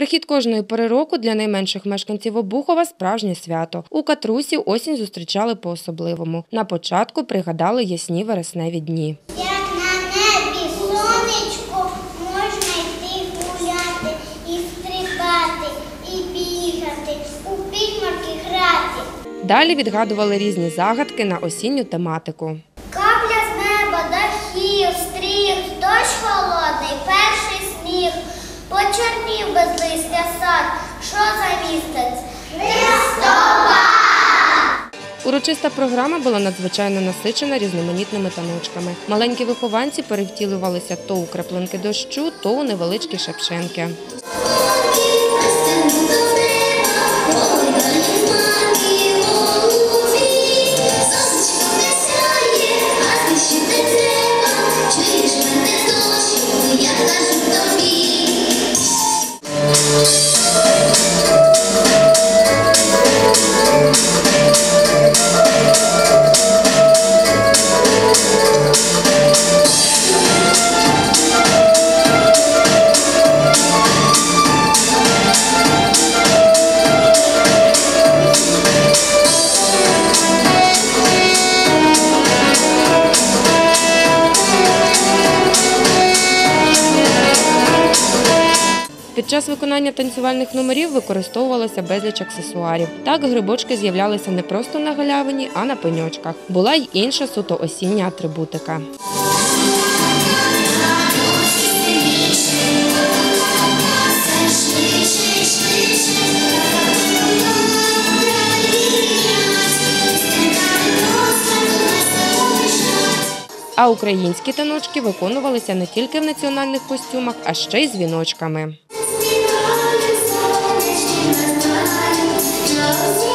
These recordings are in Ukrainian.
Прихід кожної пори року для найменших мешканців Обухова справжнє свято. У Катрусі осінь зустрічали по-особливому. На початку пригадали ясні вересневі дні. Далі відгадували різні загадки на осінню тематику. Капля з неба, дахів, стріх, дощ холодний, перший сніг, почернів без листя сад. Що за місяць? Листопад! Урочиста програма була надзвичайно насичена різноманітними таночками. Маленькі вихованці перевтілювалися то у краплинки дощу, то у невеличкі шепшенки. Під час виконання танцювальних номерів використовувалося безліч аксесуарів. Так грибочки з'являлися не просто на галявині, а на пеньочках. Була й інша суто осіння атрибутика. А українські таночки виконувалися не тільки в національних костюмах, а ще й з віночками. In you.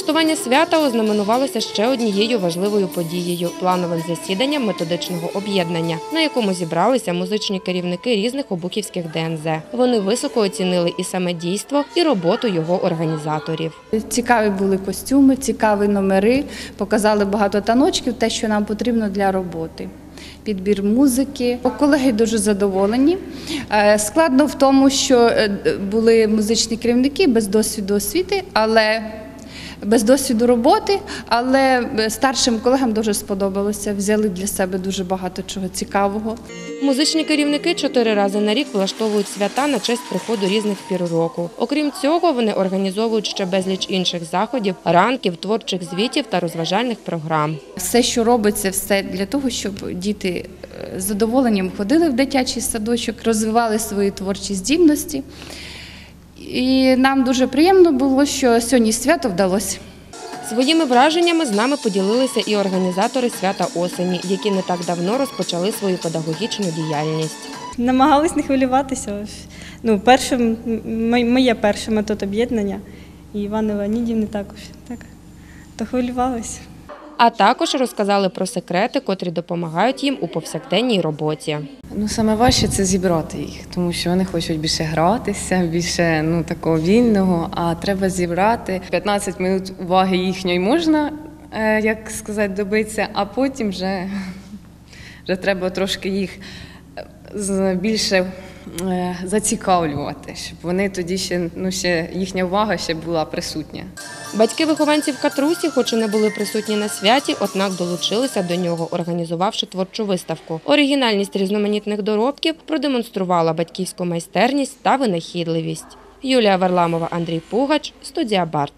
Влаштування свята ознаменувалося ще однією важливою подією плановим засіданням методичного об'єднання, на якому зібралися музичні керівники різних обухівських ДНЗ. Вони високо оцінили і саме дійство, і роботу його організаторів. Цікаві були костюми, цікаві номери, показали багато таночків, те, що нам потрібно для роботи. Підбір музики. Колеги дуже задоволені. Е, Складно в тому, що е, були музичні керівники без досвіду освіти, але без досвіду роботи, але е, старшим колегам дуже сподобалося. Взяли для себе дуже багато чого цікавого. Музичні керівники чотири рази на рік влаштовують свята на честь приходу різних пір року. Окрім цього, вони організовують ще безліч інших заходів, ранків, творчих звітів та розважальних програм. Все, що робиться, все для того, щоб діти е, з задоволенням ходили в дитячий садочок, розвивали свої творчі здібності. І нам дуже приємно було, що сьогодні свято вдалося. Своїми враженнями з нами поділилися і організатори свята осені, які не так давно розпочали свою педагогічну діяльність. Намагались не хвилюватися. Ну, першим, м- моє перше метод об'єднання, і Івани Леонідівни також. Так, то хвилювалися. А також розказали про секрети, котрі допомагають їм у повсякденній роботі. Ну, саме важче це зібрати їх, тому що вони хочуть більше гратися, більше ну такого вільного. А треба зібрати 15 минут уваги їхньої можна, е, як сказати, добитися, а потім вже, вже треба трошки їх більше зацікавлювати, щоб вони тоді ще ну ще їхня увага ще була присутня. Батьки вихованців Катрусі, хоч і не були присутні на святі, однак долучилися до нього, організувавши творчу виставку. Оригінальність різноманітних доробків продемонструвала батьківську майстерність та винахідливість. Юлія Варламова, Андрій Пугач, студія Барт.